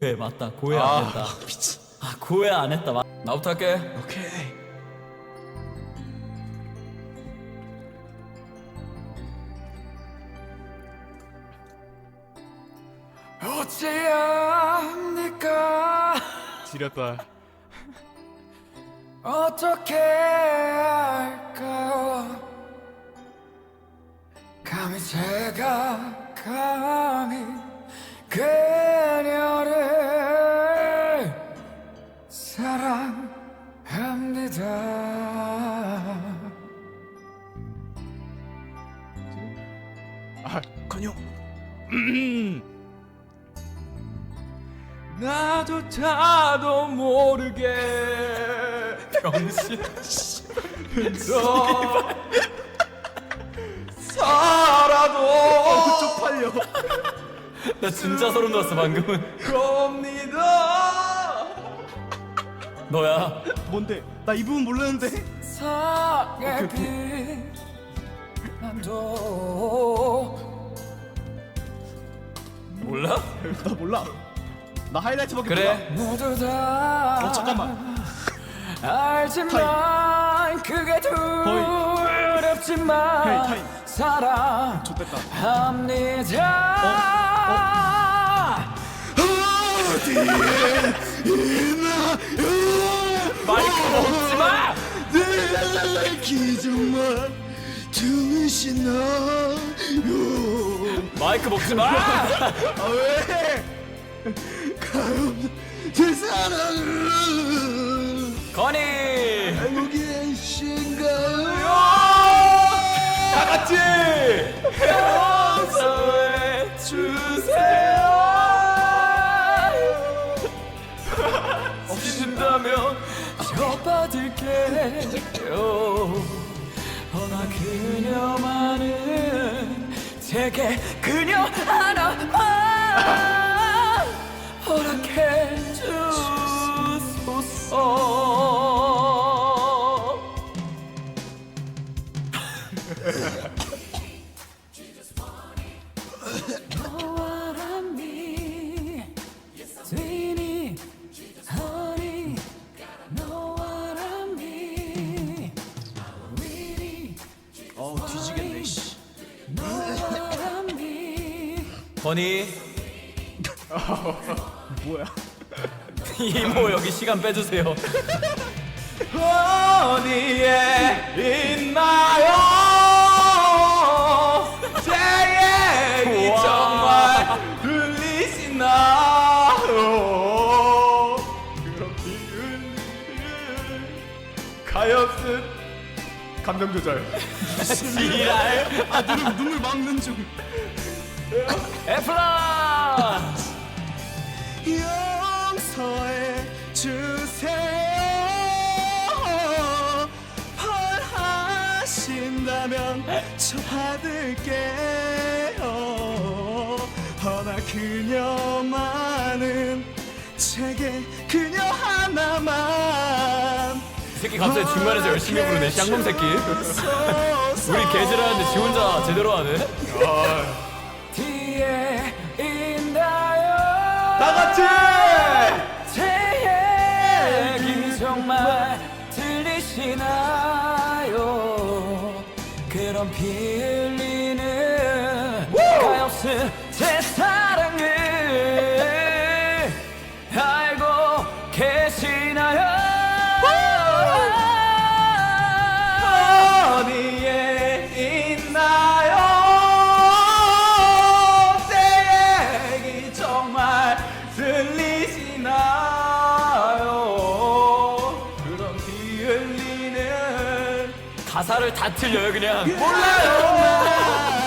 네 맞다. 고해 아, 안 된다. 아 고해 안 했다. 마- 나부터 할게 오케이. 어찌합니까? 지렸다. 어떻게 할까요? 감히 제가 감히 그 합니다. 아, 건영. 나도 다도 모르게 병신 너 살아도 쪽팔려. 나 진짜 소름 돋았어 방금은. 겁니다. 너야 뭔데? 나 이 부분 몰랐는데. 사랑의 빛난도 몰라? 나 몰라. 나 하이라이트밖에 그래. 모두 다 어 잠깐만. 알지만 그게 두렵지만. 사랑합니다 좋됐다 마이크 먹지 마! 내 기적만 두시나요 마이크 먹지 마! 아 왜? 가요 제 사랑은 건이 알고 계신가요? 다 같이 용서해 주세요 저 받을게요 허나 그녀만은 제게 그녀 하나만 허락해 주소서 건이 뭐야? 이모 여기 시간 빼주세요. 어디에 있나요? 제 얘기 정말 들리시나요? 그렇게 가엾은 감정 조절. 지랄. 아 눈물 눈물 막는 중 에플라 용서해 주세요. 펄하신다면 저 받을게요. 허나 그녀만은 제게 그녀 하나만 이 새끼 갑자기 중간에서 열심히 부르네 쌍놈 새끼. 우리 개질하는데 지 혼자 제대로 하네 뒤에 있나요. 다 같이! 제 얘기 정말 들리시나요? 그런 피 흘리는 가엾은 제 사랑을 알고 계시나요 가사를 다 틀려요 그냥. 몰라요